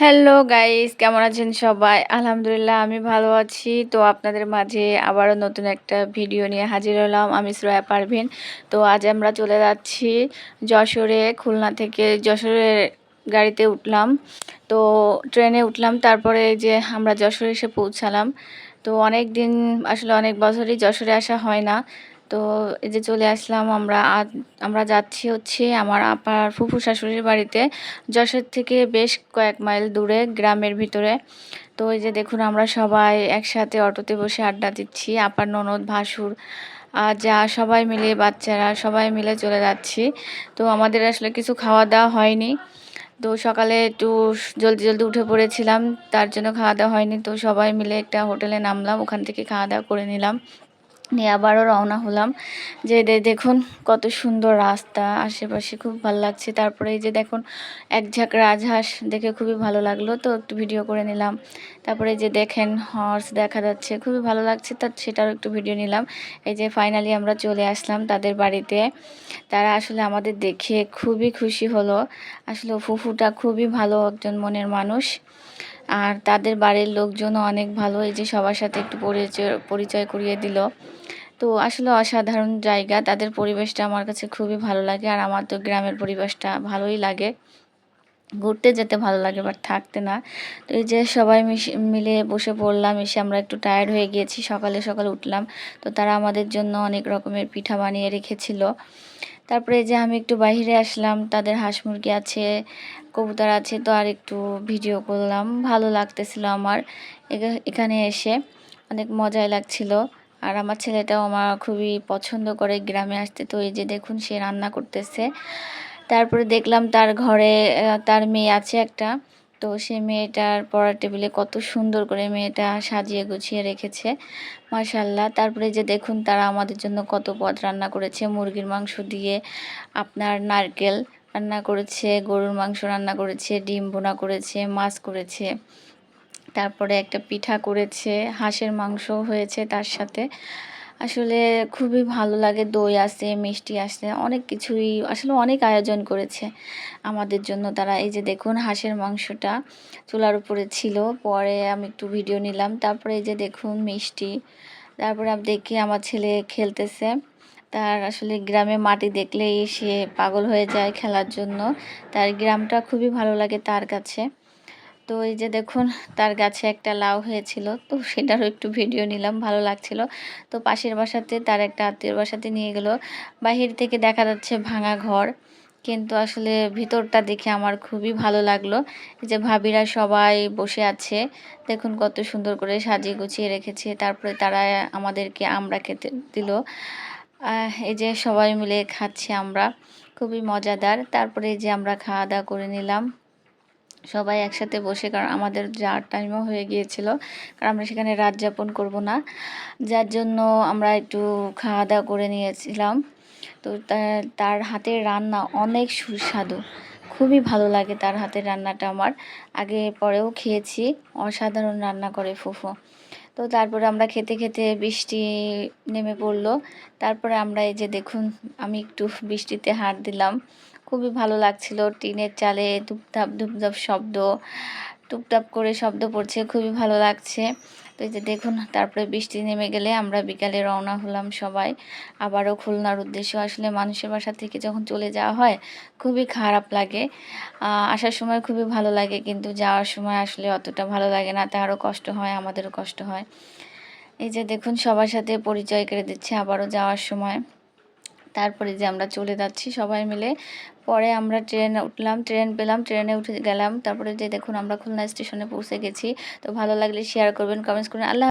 Hello guys কেমন আছেন সবাই? আলহামদুলিল্লাহ, আমি ভালো আছি। তো আপনাদের মাঝে আবারও নতুন একটা ভিডিও নিয়ে হাজির হলাম। আমি শ্রেয়া পারভিন। তো আজ আমরা চলে যাচ্ছি যশোরে, খুলনা থেকে। যশোরে গাড়িতে উঠলাম। তো ট্রেনে উঠলাম। তারপরে যে আমরা যশোরে এসে পৌঁছালাম। তো অনেক দিন আসলে অনেক বছরই যশোরে আসা হয় না। তো এই যে চলে আসলাম আমরা আমরা যাচ্ছি হচ্ছে আমার আপার ফুফু শাশুড়ির বাড়িতে, যশোর থেকে বেশ কয়েক মাইল দূরে, গ্রামের ভিতরে। তো এই যে দেখুন আমরা সবাই একসাথে অটোতে বসে আড্ডা দিচ্ছি, আপার ননদ, ভাসুর, আর যা সবাই মিলে, বাচ্চারা সবাই মিলে চলে যাচ্ছি। তো আমাদের আসলে কিছু খাওয়া দাওয়া হয়নি। তো সকালে একটু জলদি জলদি উঠে পড়েছিলাম, তার জন্য খাওয়া দাওয়া হয়নি। তো সবাই মিলে একটা হোটেলে নামলাম, ওখান থেকে খাওয়া দাওয়া করে নিলাম। নিয়ে আবারও রওনা হলাম। যে দেখুন কত সুন্দর রাস্তা, আশেপাশে খুব ভালো লাগছে। তারপরে এই যে দেখুন এক ঝাঁক রাজহাঁস, দেখে খুবই ভালো লাগল। তো একটু ভিডিও করে নিলাম। তারপরে যে দেখেন হর্স দেখা যাচ্ছে, খুবই ভালো লাগছে। তার সেটারও একটু ভিডিও নিলাম। এই যে ফাইনালি আমরা চলে আসলাম তাদের বাড়িতে। তারা আসলে আমাদের দেখে খুবই খুশি হলো। আসলে ফুফুটা খুবই ভালো একজন মনের মানুষ। আর তাদের বাড়ির লোকজনও অনেক ভালো, এই যে সবার সাথে একটু পরিচয় পরিচয় করিয়ে দিল। তো আসলে অসাধারণ জায়গা, তাদের পরিবেশটা আমার কাছে খুবই ভালো লাগে আর আমার তো গ্রামের পরিবেশটা ভালোই লাগে। ঘুরতে যেতে ভালো লাগে বাট থাকতে না। তো এই যে সবাই মিলে বসে পড়লাম, এসে আমরা একটু টায়ার্ড হয়ে গিয়েছি, সকালে সকালে উঠলাম। তো তারা আমাদের জন্য অনেক রকমের পিঠা বানিয়ে রেখেছিল। তারপরে যে আমি একটু বাহিরে আসলাম, তাদের হাঁস মুরগি আছে, কবুতর আছে, তো আর একটু ভিডিও করলাম। ভালো লাগতেছিল আমার এখানে এসে। অনেক মজাই লাগছিল। আর আমার ছেলেটাও আমার খুবই পছন্দ করে গ্রামে আসতে। তো এই যে দেখুন সে রান্না করতেছে। তারপরে দেখলাম তার ঘরে তার মেয়ে আছে একটা। তো সে মেয়েটার পড়ার টেবিলে কত সুন্দর করে মেয়েটা সাজিয়ে গুছিয়ে রেখেছে মাশাল্লাহ তারপরে যে দেখুন, তারা আমাদের জন্য কত পদ রান্না করেছে। মুরগির মাংস দিয়ে আপনার নারকেল রান্না করেছে, গরুর মাংস রান্না করেছে, ডিম বোনা করেছে, মাছ করেছে। তারপরে একটা পিঠা করেছে, হাঁসের মাংস হয়েছে তার সাথে। আসলে খুবই ভালো লাগে, দই আছে, মিষ্টি আসে অনেক কিছুই আসলে অনেক আয়োজন করেছে আমাদের জন্য। তারা এই যে দেখুন হাঁসের মাংসটা চুলার উপরে ছিল, পরে আমি একটু ভিডিও নিলাম, তারপরে এই যে দেখুন মিষ্টি, তারপরে আমি দেখি আমার ছেলে খেলতেছে, তার আসলে গ্রামে মাটি দেখলেই সে পাগল হয়ে যায় খেলার জন্য, তার গ্রামটা খুবই ভালো লাগে তার কাছে। তো এই যে দেখুন, তার গাছে একটা লাউ হয়েছিল, তো সেটারও একটু ভিডিও নিলাম, ভালো লাগছিল। তো পাশের বাসাতে তার একটা আত্মীয় বাসাতে নিয়ে গেল। বাহির থেকে দেখা যাচ্ছে ভাঙা ঘর, কিন্তু আসলে ভিতরটা দেখে আমার খুবই ভালো লাগল। যে ভাবিরা সবাই বসে আছে, দেখুন কত সুন্দর করে সাজিয়ে গুছিয়ে রেখেছে, তারপরে তারা আমাদেরকে আমরা খেতে দিল। এই যে সবাই মিলে খাচ্ছি আমরা, খুবই মজাদার। তারপরে যে আমরা খাওয়া দাওয়া করে নিলাম। সবাই একসাথে বসে, কারণ আমাদের যাওয়ার টাইমও হয়ে গিয়েছিল, কারণ আমরা সেখানে রাত যাপন করব না। যার জন্য আমরা একটু খাওয়া দাওয়া করে নিয়েছিলাম। তো, তার হাতের রান্না অনেক সুস্বাদু। খুবই ভালো লাগে তার হাতের রান্নাটা আমার। আগে পরেও খেয়েছি, অসাধারণ রান্না করে ফুফু। তো তারপরে আমরা খেতে খেতে বৃষ্টি নেমে পড়ল। তারপরে আমরা এই যে দেখুন, আমি একটু বৃষ্টিতে হাত দিলাম। খুবই ভালো লাগছিল। টিনের চালে ধুপধাপ ধুপধাপ শব্দ টুপটাপ করে শব্দ পড়ছে, খুবই ভালো লাগছে। তো এই যে দেখুন, তারপরে বৃষ্টি নেমে গেলে আমরা বিকালে রওনা হলাম সবাই। আবারও খুলনার উদ্দেশ্য আসলে মানুষের বাসা থেকে যখন চলে যাওয়া হয়, খুবই খারাপ লাগে। আসার সময় খুবই ভালো লাগে, কিন্তু যাওয়ার সময় আসলে অতটা ভালো লাগে না। তারও কষ্ট হয়, আমাদেরও কষ্ট হয়। এই যে দেখুন, সবার সাথে পরিচয় করে দিচ্ছে আবারও যাওয়ার সময়। তারপরে যে আমরা চলে যাচ্ছি সবাই মিলে। পরে আমরা ট্রেন উঠলাম, ট্রেন পেলাম, ট্রেনে উঠে গেলাম। তারপরে যে দেখুন আমরা খুলনা স্টেশনে পৌঁছে গেছি। তো ভালো লাগলে শেয়ার করবেন কমেন্টস করবেন। আল্লাহ